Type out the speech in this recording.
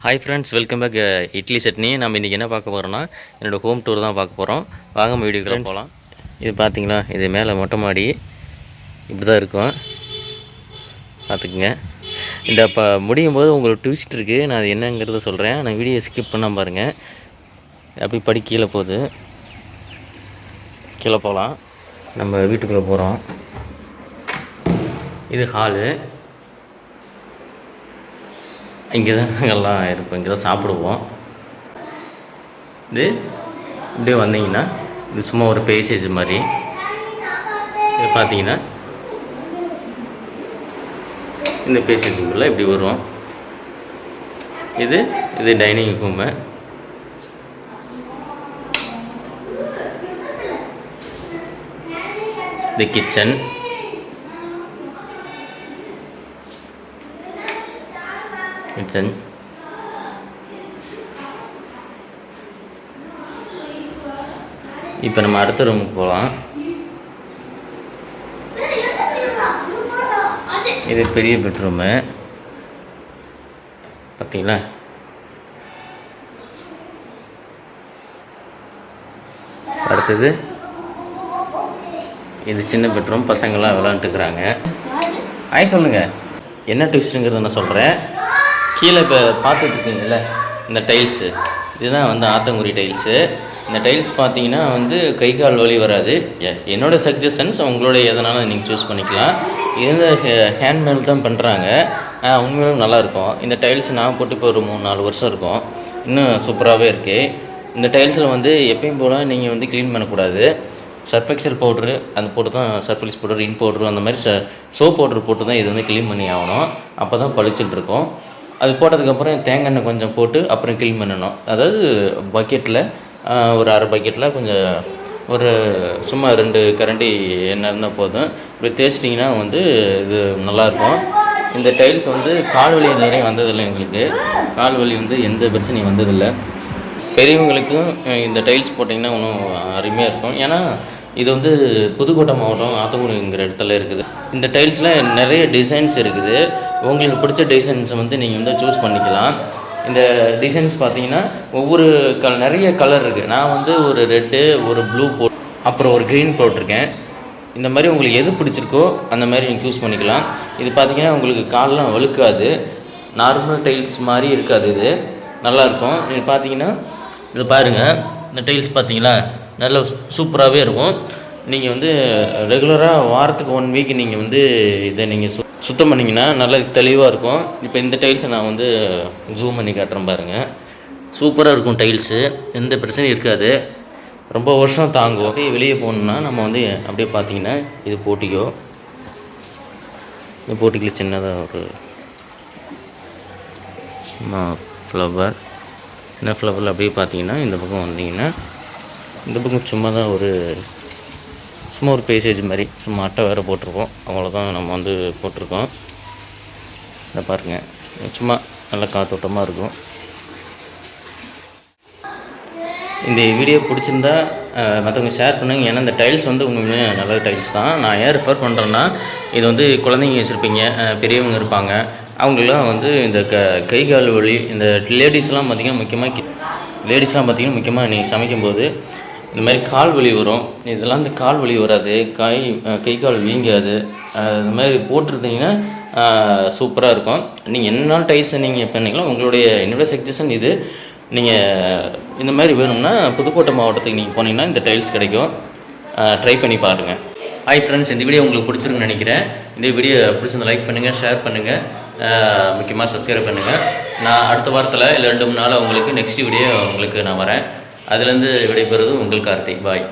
Hi friends welcome back idli chutney நம்ம இன்றைக்கி என்ன பார்க்க போகிறோம்னா என்னோடய ஹோம் டூர் தான் பார்க்க போகிறோம் வாங்க வீடியோக்குள்ள போகலாம் இது பார்த்தீங்களா இது மேலே மொட்டை மாடி. இப்படி தான் இருக்கும். பார்த்துக்குங்க இந்த இப்போ முடியும் போது உங்களுக்கு ட்விஸ்ட் இருக்குது நான் அது என்னங்கிறத சொல்கிறேன் நான் வீடியோ ஸ்கிப் பண்ணாம பாருங்கள் அப்படி படி கீழே போகுது. கீழே போகலாம் நம்ம வீட்டுக்குள்ளே போகிறோம் இது ஹாலு இங்கே தான் எல்லாம் இருப்போம் இங்கே தான் சாப்பிடுவோம். இது இப்படியே வந்தீங்கன்னா இது சும்மா ஒரு பேசேஜ் மாதிரி. இது பார்த்தீங்கன்னா இந்த பேசேஜுக்குள்ளே இப்படி வரும். இது இது டைனிங் ரூமு. இது கிச்சன். கிச்சன் இப்போ நம்ம அடுத்த ரூமுக்கு போகலாம் இது பெரிய பெட்ரூமு பார்த்தீங்களா அடுத்தது இது சின்ன பெட்ரூம் பசங்கள்லாம் விளாண்டுக்கிறாங்க ஆய் சொல்லுங்கள் என்ன ட்விஸ்ட்டுங்கிறத நான் சொல்கிறேன் கீழே இப்போ பார்த்துட்ருக்கீங்கல்ல இந்த டைல்ஸு இதுதான் வந்து ஆத்தங்குடி டைல்ஸு இந்த டைல்ஸ் பார்த்தீங்கன்னா வந்து கை கால் வலி வராது. எ- சஜஷன்ஸ் உங்களோட எதனாலும் நீங்கள் சூஸ் பண்ணிக்கலாம். இது வந்து தான் பண்ணுறாங்க உண்மையிலும் நல்லாயிருக்கும் இந்த டைல்ஸ் நான் போட்டு இப்போ ஒரு மூணு நாலு வருஷம் இருக்கும். இன்னும் சூப்பராகவே இருக்குது இந்த டைல்ஸில் வந்து எப்பயும் போல் நீங்கள் வந்து க்ளீன் பண்ணக்கூடாது. சர்ஃபெக்சல் பவுட்ரு அந்த போட்டு தான் சர்ஃபெக்ஸ் பவுடர் இன் பவுட்ரு அந்த மாதிரி ச சோப் பவுட்ரு போட்டு தான் இது வந்து க்ளீன் பண்ணி ஆகணும். அப்போ தான் பளிச்சுட்டு இருக்கும். அது போட்டதுக்கப்புறம் தேங்காய் எண்ணெய் கொஞ்சம் போட்டு அப்புறம் க்ளீன் பண்ணணும். அதாவது பக்கெட்டில் ஒரு அரை பக்கெட்டில் கொஞ்சம் ஒரு சும்மா ரெண்டு கரண்டி எண்ணெய் இருந்தால் போதும். இப்படி தேய்ச்சிட்டிங்கன்னா வந்து இது நல்லாயிருக்கும். இந்த டைல்ஸ் வந்து கால் வலி நிறைய வந்ததில்லை எங்களுக்கு. கால் வலி வந்து எந்த பிரச்சனையும் வந்ததில்லை. பெரியவங்களுக்கும் இந்த டைல்ஸ் போட்டிங்கன்னா இன்னும் அருமையாக இருக்கும். ஏன்னா இது வந்து புதுக்கோட்டை மாவட்டம் ஆத்தங்குடிங்கிற இடத்துல இருக்குது. இந்த டைல்ஸில் நிறைய டிசைன்ஸ் இருக்குது. உங்களுக்கு பிடிச்ச டிசைன்ஸை வந்து நீங்கள் வந்து சூஸ் பண்ணிக்கலாம். இந்த டிசைன்ஸ் பார்த்தீங்கன்னா ஒவ்வொரு க நிறைய கலர் இருக்குது நான் வந்து ஒரு ரெட்டு ஒரு ப்ளூ போட் அப்புறம் ஒரு க்ரீன் போட்டிருக்கேன். இந்த மாதிரி உங்களுக்கு எது பிடிச்சிருக்கோ அந்த மாதிரி நீங்கள் சூஸ் பண்ணிக்கலாம். இது பார்த்தீங்கன்னா உங்களுக்கு கால்லாம் வழுக்காது. நார்மல் டைல்ஸ் மாதிரி இருக்காது இது. நல்லாயிருக்கும் இது பார்த்தீங்கன்னா இது பாருங்கள் இந்த டைல்ஸ் பார்த்தீங்களா? நல்ல சூப்பராகவே இருக்கும். நீங்கள் வந்து ரெகுலராக வாரத்துக்கு ஒன் வீக் நீங்கள் வந்து இதை நீங்கள் சு சுத்தம் பண்ணிங்கன்னா நல்லா தெளிவாக இருக்கும். இப்போ இந்த டைல்ஸை நான் வந்து ஜூம் பண்ணி காட்டுறேன் பாருங்கள் சூப்பராக இருக்கும் டைல்ஸு எந்த பிரச்சனையும் இருக்காது. ரொம்ப வருஷம் தாங்கும். அப்படியே வெளியே போகணுன்னா நம்ம வந்து அப்படியே பார்த்தீங்கன்னா இது போட்டிக்கோ. இந்த போட்டிக்கில் சின்னதாக ஒரு ஃப்ளவர் இந்த ஃப்ளவரில் அப்படியே பார்த்தீங்கன்னா இந்த பக்கம் வந்தீங்கன்னா இந்த பக்கம் சும்மா தான் ஒரு சும்மா ஒரு பேசேஜ் மாதிரி சும்மா அட்டை வேறு போட்டிருக்கோம். அவ்வளோதான் நம்ம வந்து போட்டிருக்கோம். இதை பாருங்கள் சும்மா நல்லா காத்தோட்டமாக இருக்கும். இந்த வீடியோ பிடிச்சிருந்தா மற்றவங்க ஷேர் பண்ணுங்க. ஏன்னா இந்த டைல்ஸ் வந்து உண்மையுமே நல்ல டைல்ஸ் தான். நான் ஏன் ரெஃபர் பண்ணுறேன்னா இது வந்து குழந்தைங்க வச்சுருப்பீங்க. பெரியவங்க இருப்பாங்க. அவங்களாம் வந்து இந்த க கை கால் வலி இந்த லேடிஸ்லாம் பார்த்திங்கன்னா முக்கியமாக லேடிஸ்லாம் பார்த்திங்கன்னா முக்கியமாக நீங்கள் சமைக்கும்போது இந்த மாதிரி கால் வலி வரும். இதெல்லாம் இந்த கால் வலி வராது. கை கை கால் வீங்காது. இந்த மாதிரி போட்டிருந்தீங்கன்னா சூப்பராக இருக்கும். நீங்கள் என்ன நாள் டைல்ஸை நீங்கள் பண்ணிக்கலாம் உங்களுடைய என்னுடைய சஜஷன் இது. நீங்கள் இந்த மாதிரி வேணும்னா புதுக்கோட்டை மாவட்டத்துக்கு நீங்கள் போனீங்கன்னா இந்த டைல்ஸ் கிடைக்கும். ட்ரை பண்ணி பாருங்கள் ஹாய் ஃப்ரெண்ட்ஸ் இந்த வீடியோ உங்களுக்கு பிடிச்சிருக்குன்னு நினைக்கிறேன். இந்த வீடியோ பிடிச்சிருந்த லைக் பண்ணுங்கள் ஷேர் பண்ணுங்கள் முக்கியமாக சப்ஸ்கிரைப் பண்ணுங்கள் நான் அடுத்த வாரத்தில் இல்லை ரெண்டு மூணு நாள் உங்களுக்கு நெக்ஸ்ட் வீடியோ உங்களுக்கு நான் வரேன். அதுலேருந்து விடைபெறுவது உங்கள் கார்த்திக் பாய்.